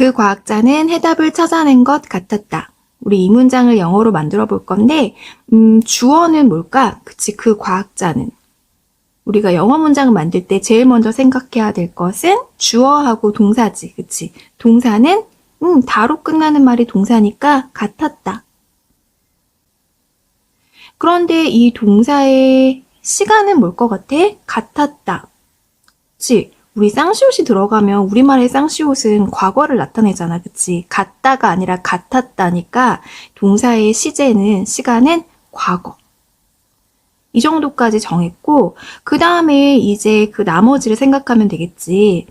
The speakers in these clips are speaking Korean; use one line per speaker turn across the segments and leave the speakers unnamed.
그 과학자는 해답을 찾아낸 것 같았다. 우리 이 문장을 영어로 만들어 볼 건데, 음, 주어는 뭘까? 그치, 그 과학자는. 우리가 영어 문장을 만들 때 제일 먼저 생각해야 될 것은 주어하고 동사지. 그치? 동사는, 음, 다로 끝나는 말이 동사니까 같았다. 그런데 이 동사의 시간은 뭘 것 같아? 같았다. 그치? 우리 쌍시옷이 들어가면 우리말의 쌍시옷은 과거를 나타내잖아. 그치? 같다가 아니라 같았다니까 동사의 시제는, 시간은 과거. 이 정도까지 정했고, 그 다음에 이제 그 나머지를 생각하면 되겠지.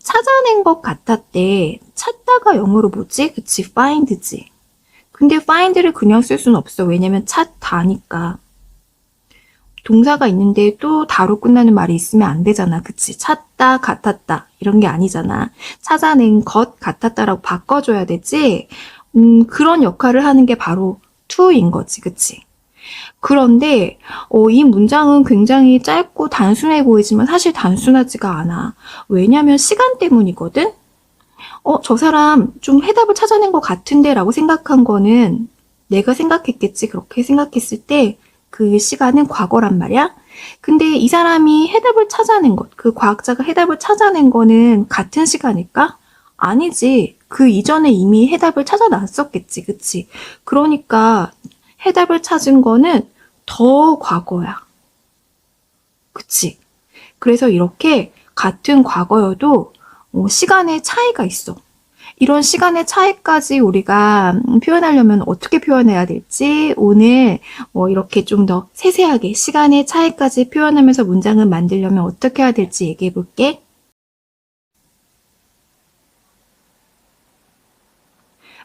찾아낸 것 같았대. 찾다가 영어로 뭐지? 그치? find지. 근데 find를 그냥 쓸 수는 없어. 왜냐면 찾다니까. 동사가 있는데 또 다로 끝나는 말이 있으면 안 되잖아. 그치? 찾다, 같았다. 이런 게 아니잖아. 찾아낸 것 같았다라고 바꿔줘야 되지. 음, 그런 역할을 하는 게 바로 to인 거지. 그치? 그런데 어, 이 문장은 굉장히 짧고 단순해 보이지만 사실 단순하지가 않아. 왜냐면 시간 때문이거든? 어, 저 사람 좀 해답을 찾아낸 것 같은데 라고 생각한 거는 내가 생각했겠지. 그렇게 생각했을 때 그 시간은 과거란 말이야. 근데 이 사람이 해답을 찾아낸 것, 그 과학자가 해답을 찾아낸 거는 같은 시간일까? 아니지. 그 이전에 이미 해답을 찾아놨었겠지. 그치? 그러니까 해답을 찾은 거는 더 과거야. 그치? 그래서 이렇게 같은 과거여도 어, 시간의 차이가 있어. 이런 시간의 차이까지 우리가 음, 표현하려면 어떻게 표현해야 될지 오늘 어, 이렇게 좀 더 세세하게 시간의 차이까지 표현하면서 문장을 만들려면 어떻게 해야 될지 얘기해 볼게.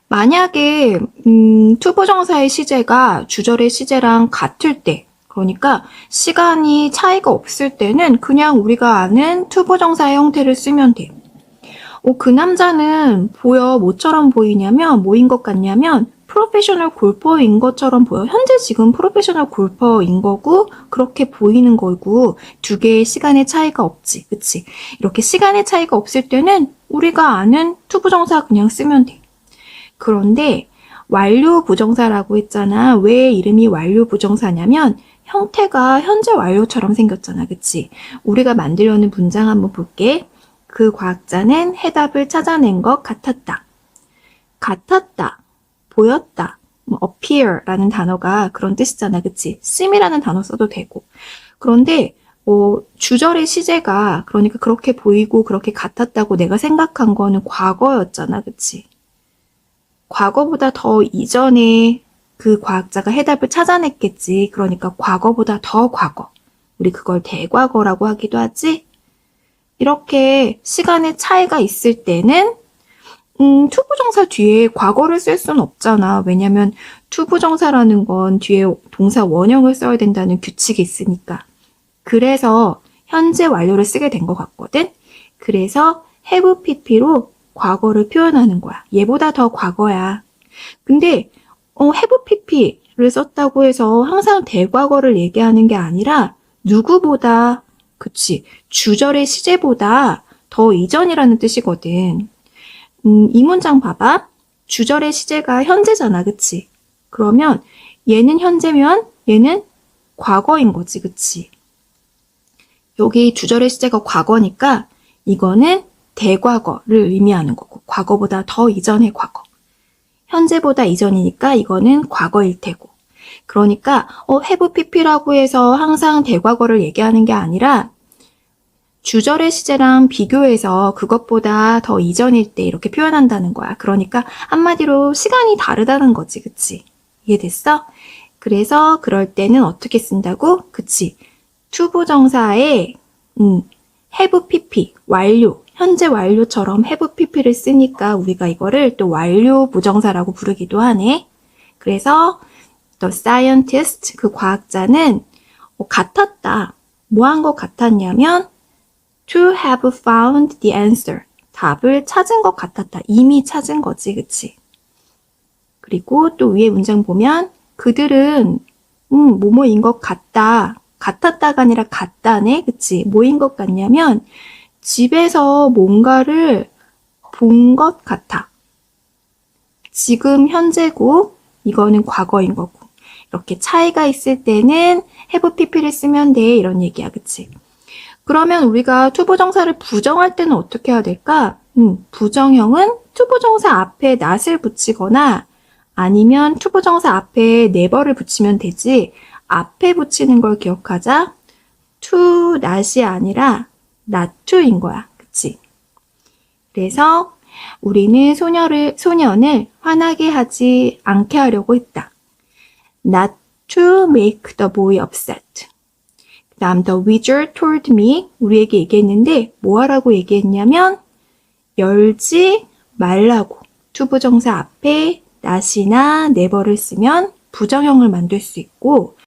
만약에 음, 투부정사의 시제가 주절의 시제랑 같을 때 그러니까 시간이 차이가 없을 때는 그냥 우리가 아는 투부정사의 형태를 쓰면 돼. 어, 그 남자는 보여 뭐처럼 보이냐면 뭐인 것 같냐면 프로페셔널 골퍼인 것처럼 보여. 현재 지금 프로페셔널 골퍼인 거고 그렇게 보이는 거고 두 개의 시간의 차이가 없지. 그치? 이렇게 시간의 차이가 없을 때는 우리가 아는 투부정사 그냥 쓰면 돼. 그런데 완료 부정사라고 했잖아. 왜 이름이 완료 부정사냐면 형태가 현재 완료처럼 생겼잖아. 그치? 우리가 만들려는 문장 한번 볼게. 그 과학자는 해답을 찾아낸 것 같았다. 같았다. 보였다. 뭐 appear라는 단어가 그런 뜻이잖아. 그치? seem이라는 단어 써도 되고. 그런데 어, 주절의 시제가 그러니까 그렇게 보이고 그렇게 같았다고 내가 생각한 거는 과거였잖아. 그치? 과거보다 더 이전에 그 과학자가 해답을 찾아냈겠지. 그러니까 과거보다 더 과거. 우리 그걸 대과거라고 하기도 하지. 이렇게 시간의 차이가 있을 때는 음, 투부정사 뒤에 과거를 쓸 수는 없잖아. 왜냐면 투부정사라는 건 뒤에 동사 원형을 써야 된다는 규칙이 있으니까. 그래서 현재 완료를 쓰게 된 것 같거든. 그래서 have pp로 과거를 표현하는 거야. 얘보다 더 과거야. 근데 어, have pp를 썼다고 해서 항상 대과거를 얘기하는 게 아니라 누구보다 그치 주절의 시제보다 더 이전이라는 뜻이거든. 음, 이 문장 봐봐. 주절의 시제가 현재잖아. 그치? 그러면 얘는 현재면 얘는 과거인 거지. 그치? 여기 주절의 시제가 과거니까 이거는 대과거를 의미하는 거고 과거보다 더 이전의 과거. 현재보다 이전이니까 이거는 과거일 테고. 그러니까 어 have pp라고 해서 항상 대과거를 얘기하는 게 아니라 주절의 시제랑 비교해서 그것보다 더 이전일 때 이렇게 표현한다는 거야. 그러니까 한마디로 시간이 다르다는 거지. 그치? 이해됐어? 그래서 그럴 때는 어떻게 쓴다고? 그치? 투부 정사에 음, have pp 완료 현재 완료처럼 have pp를 쓰니까 우리가 이거를 또 완료 부정사라고 부르기도 하네. 그래서 the scientist 그 과학자는 어, 같았다. 뭐 한 것 같았냐면 to have found the answer 답을 찾은 것 같았다. 이미 찾은 거지, 그치? 그리고 또 위에 문장 보면 그들은 음, 뭐뭐인 것 같다. 같았다가 아니라 같다네. 그치? 뭐인 것 같냐면 집에서 뭔가를 본 것 같아. 지금 현재고 이거는 과거인 거고 이렇게 차이가 있을 때는 have pp를 쓰면 돼 이런 얘기야 그치? 그러면 우리가 투부정사를 부정할 때는 어떻게 해야 될까? 음, 부정형은 투부정사 앞에 not을 붙이거나 아니면 투부정사 앞에 never를 붙이면 되지 앞에 붙이는 걸 기억하자 to not이 아니라 not to인 거야 그치? 그래서 우리는 소녀를, 소년을 화나게 하지 않게 하려고 했다. Not to make the boy upset. 그 다음, the wizard told me, 우리에게 얘기했는데, 뭐 하라고 얘기했냐면, 열지 말라고. 투부정사 앞에 not이나 never를 쓰면 부정형을 만들 수 있고,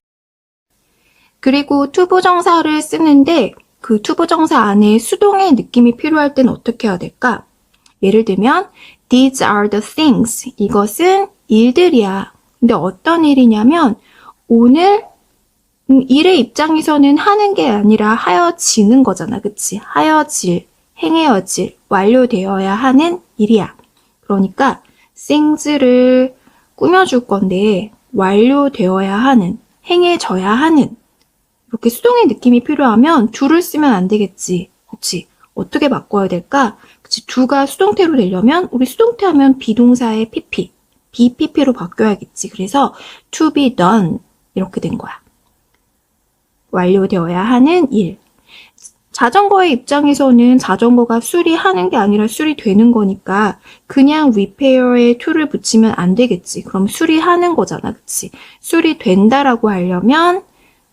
그리고 투부정사를 쓰는데, 그 투부정사 안에 수동의 느낌이 필요할 때는 어떻게 해야 될까? 예를 들면, these are the things. 이것은 일들이야. 근데 어떤 일이냐면, 오늘 음, 일의 입장에서는 하는 게 아니라 하여지는 거잖아. 그치? 하여질, 행해어질, 완료되어야 하는 일이야. 그러니까, things를 꾸며줄 건데, 완료되어야 하는, 행해져야 하는, 이렇게 수동의 느낌이 필요하면 do를 쓰면 안 되겠지. 그치? 어떻게 바꿔야 될까? 그치? do가 수동태로 되려면 우리 수동태 하면 비동사의 pp, bpp로 바뀌어야겠지. 그래서 to be done 이렇게 된 거야. 완료되어야 하는 일. 자전거의 입장에서는 자전거가 수리하는 게 아니라 수리되는 거니까 그냥 repair에 to를 붙이면 안 되겠지. 그럼 수리하는 거잖아. 그치? 수리된다라고 하려면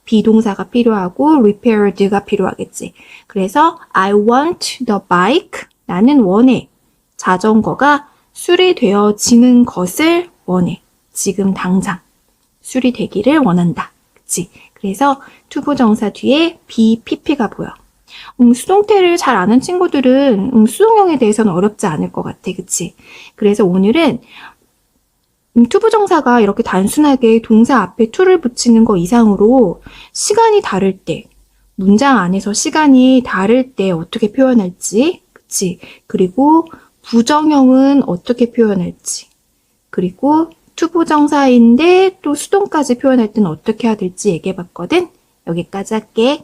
비동사가 필요하고 repaired가 필요하겠지. 그래서 I want the bike. 나는 원해. 자전거가 수리되어지는 것을 원해. 지금 당장. 수리되기를 원한다. 그치? 그래서 투부정사 뒤에 BPP가 보여. 음, 수동태를 잘 아는 친구들은 음, 수동형에 대해서는 어렵지 않을 것 같아. 그치? 그래서 오늘은 음, 투부정사가 이렇게 단순하게 동사 앞에 to를 붙이는 거 이상으로 시간이 다를 때, 문장 안에서 시간이 다를 때 어떻게 표현할지, 그치? 그리고 부정형은 어떻게 표현할지, 그리고 투부정사인데 또 수동까지 표현할 때는 어떻게 해야 될지 얘기해 봤거든? 여기까지 할게.